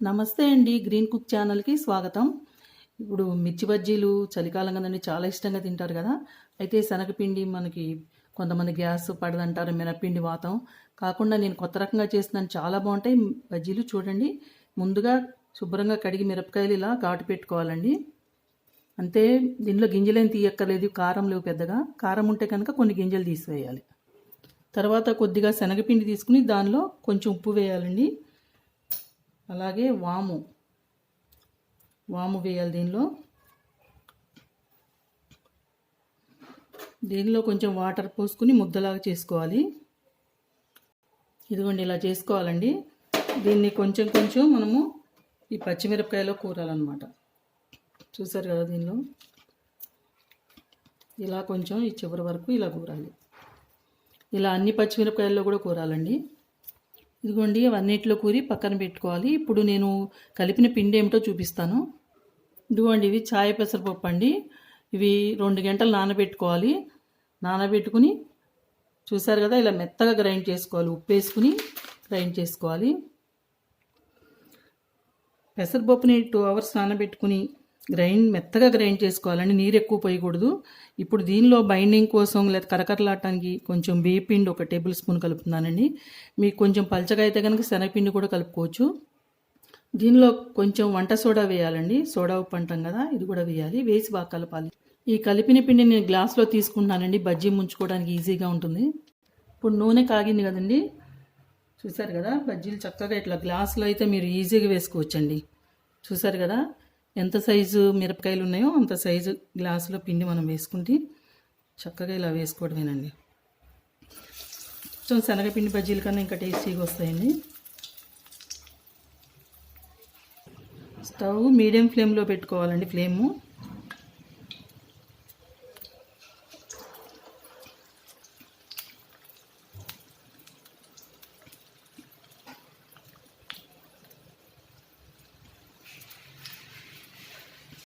నమస్తే అండి green cook ఛానల్కి స్వాగతం. ఇప్పుడు మిర్చి బజ్జీలు చలికాలం కదండి చాలా ఇష్టంగా తింటారు కదా. అయితే శనగపిండి మనకి కొంతమంది గ్యాస్ పడదంటారు మినపిండి వాతం. కాకుండా నేను కొత్త రకంగా చేస్తున్నాను చాలా బాగుంటాయి బజ్జీలు చూడండి. ముందుగా శుభ్రంగా కడిగి మిరపకాయలు ఇలా ఘాటు పెట్టుకోవాలండి. అంతే దీనిలో గింజలేం తీయక్కర్లేదు కారం లేవు పెద్దగా. కారం ఉంటే కనుక కొన్ని గింజలు తీసివేయాలి. తర్వాత కొద్దిగా శనగపిండి తీసుకుని దానిలో కొంచెం ఉప్పు వేయాలండి. అలాగే వాము. వాము వేయాలి దీనిలో. దీనిలో కొంచెం వాటర్ పోసుకుని ముద్దలాగా చేసుకోవాలి. ఇదిగోండి ఇలా చేసుకోవాలండి. దీన్ని కొంచెం కొంచెం మనము ఈ పచ్చిమిరపకాయలో కూరాలన్నమాట. చూసారు కదా దీనిలో? ఇలా కొంచెం ఈ చివరి వరకు ఇలా కూరాలి. ఇలా అన్ని పచ్చిమిరపకాయల్లో కూడా కూరాలండి. ఇదిగోండి అవన్నిటిలో కూరి పక్కన పెట్టుకోవాలి. ఇప్పుడు నేను కలిపిన పిండి ఏమిటో చూపిస్తాను. ఇదిగోండి ఇవి చాయ్ పెసరపప్పు అండి. ఇవి రెండు గంటలు నానబెట్టుకోవాలి. నానబెట్టుకుని చూసారు కదా ఇలా మెత్తగా గ్రైండ్ చేసుకోవాలి. ఉప్పు వేసుకుని గ్రైండ్ చేసుకోవాలి. పెసరపప్పుని టూ అవర్స్ నానబెట్టుకుని గ్రైండ్ మెత్తగా గ్రైండ్ చేసుకోవాలండి. నీరు ఎక్కువ పోయకూడదు. ఇప్పుడు దీనిలో బైండింగ్ కోసం లేదా కరకరలాడటానికి కొంచెం బియ్యపిండి ఒక టేబుల్ స్పూన్ కలుపుతున్నానండి. మీకు కొంచెం పలచగా అయితే కనుక శనగపిండి కూడా కలుపుకోవచ్చు. దీనిలో కొంచెం వంట సోడా వేయాలండి. సోడా ఉప్పు అంటాం కదా ఇది కూడా వేయాలి. వేసి బాగా కలపాలి. ఈ కలిపిన పిండి నేను గ్లాస్లో తీసుకుంటున్నానండి. బజ్జీ ముంచుకోవడానికి ఈజీగా ఉంటుంది. ఇప్పుడు నూనె కాగింది కదండి. చూసారు కదా బజ్జీలు చక్కగా ఇట్లా గ్లాస్లో అయితే మీరు ఈజీగా వేసుకోవచ్చండి. చూసారు కదా ఎంత సైజు మిరపకాయలు ఉన్నాయో అంత సైజు గ్లాసులో పిండి మనం వేసుకుంటే చక్కగా ఇలా వేసుకోవడమేనండి. కొంచెం శనగపిండి బజ్జీల కన్నా ఇంకా టేస్టీగా వస్తాయండి. స్టవ్ మీడియం ఫ్లేమ్లో పెట్టుకోవాలండి ఫ్లేము.